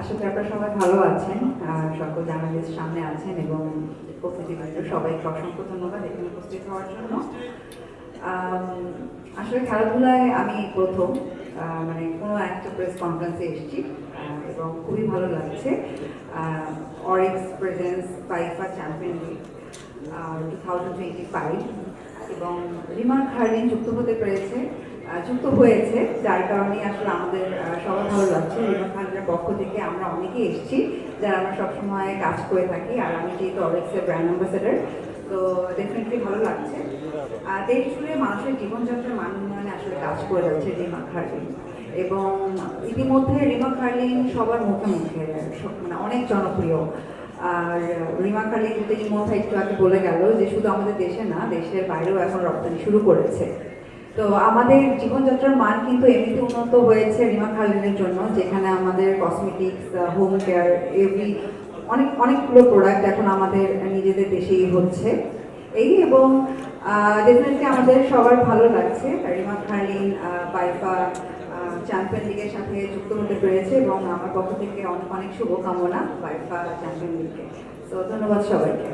আশা করি আপনারা সবাই ভালো আছেন, আর সকল জার্নালিস্ট সামনে আছেন এবং উপস্থিতিবৃন্দ সবাইকে অসংখ্য ধন্যবাদ এখানে উপস্থিত হওয়ার জন্য। আসলে খেলাধুলায় আমি প্রথম মানে কোনো একটা প্রেস কনফারেন্সে এসেছি এবং খুবই ভালো লাগছে। Orix presents FIFA champion league two thousand twenty five এবং রিমার্ক হার্ডিন যুক্ত হতে পেরেছে। যুক্ত হয়েছে, যার কারণে আসলে আমাদের সবার ভালো লাগছে। রিমার্ক হার্ডিনের পক্ষ থেকে আমরা অনেকেই এসেছি, যারা আমরা সবসময় কাজ করে থাকি, আর আমি যেহেতু অরিক্সের ব্র্যান্ড অ্যাম্বাসেডার তো ডেফিনেটলি ভালো লাগছে। আর দেশ জুড়ে মানুষের জীবনযাত্রার মান উন্নয়নে আসলে কাজ করে যাচ্ছে রিমা খার্লিন এবং ইতিমধ্যে রিমা খার্লিন সবার মুখে মুখে মানে অনেক জনপ্রিয়। আর রিমা খার্লিন কিন্তু ইতিমধ্যে একটু আগে বলে গেল যে শুধু আমাদের দেশে না, দেশের বাইরেও এখন রপ্তানি শুরু করেছে। তো আমাদের জীবনযাত্রার মান কিন্তু এমনিতে উন্নত হয়েছে রিমা খালিনের জন্য, যেখানে আমাদের কসমেটিক্স হোম কেয়ার এভরি অনেক, অনেকগুলো প্রোডাক্ট এখন আমাদের নিজেদের দেশেই হচ্ছে। এই এবং ডেফিনেটলি আমাদের সবার ভালো লাগছে। রিমা খালিন বাইফা চ্যাম্পিয়ন লিগের সাথে যুক্ত হতে পেরেছে এবং আমার পক্ষ থেকে অনেক অনেক শুভকামনা বাইফা চ্যাম্পিয়ন লিগকে তো ধন্যবাদ সবাইকে।